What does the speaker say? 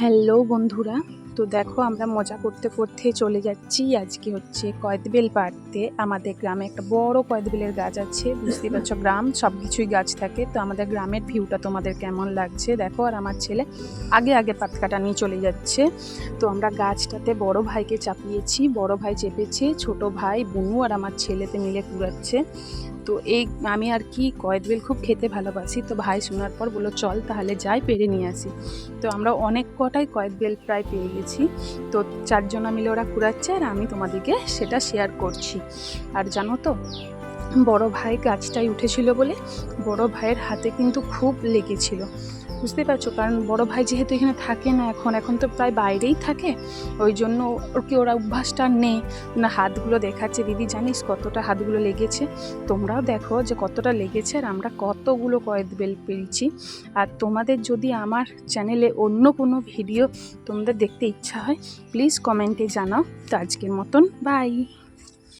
Hello বন্ধুরা, তো দেখো আমরা মজা করতে করতে চলে যাচ্ছি। আজকে হচ্ছে কয়েদবেল পাড়তে। আমাদের গ্রামে একটা বড় কয়েদবেলের গাছ আছে, বুঝতেই পারছ গ্রাম সব কিছুই গাছ থাকে। তো আমাদের গ্রামের ভিউটা তোমাদের কেমন লাগছে দেখো, আর আমার ছেলে আগে আগে পাতকাটা নিয়ে চলে যাচ্ছে। তো আমরা গাছটাতে বড় ভাইকে চাপিয়েছি, বড় ভাই চেপেছে, ছোট ভাই বুনু আর আমার ছেলেতে মিলে কুড়াচ্ছে। তো এই আমি আর কি কয়েদবেল খুব খেতে ভালোবাসি। তো ভাই শোনার পর বলল, চল তাহলে যাই, পেরে নিয়ে আসি। তো আমরা অনেক কটাই কয়েদবেল প্রায় পেয়ে গেছি। তো চারজনা মিলে ওরা কুড়াচ্ছে আর আমি তোমাদেরকে সেটা শেয়ার করছি। আর জানো তো, বড় ভাই গাছটায় উঠেছিল বলে বড় ভাইয়ের হাতে কিন্তু খুব লেগেছিল। বুঝতে পারছ, কারণ বড় ভাই যেহেতু এখানে থাকে না এখন এখন তো প্রায় বাইরেই থাকে, ওই জন্য ওর কি ওরা অভ্যাসটা নেই? না, হাতগুলো দেখাচ্ছে, দিদি জানিস কতটা হাতগুলো লেগেছে? তোমরাও দেখো যে কতটা লেগেছে আর আমরা কতগুলো কয়েদ বেল পেয়েছি। আর তোমাদের যদি আমার চ্যানেলে অন্য কোনো ভিডিও তোমাদের দেখতে ইচ্ছা হয় প্লিজ কমেন্টে জানাও। তো আজকের মতন বাই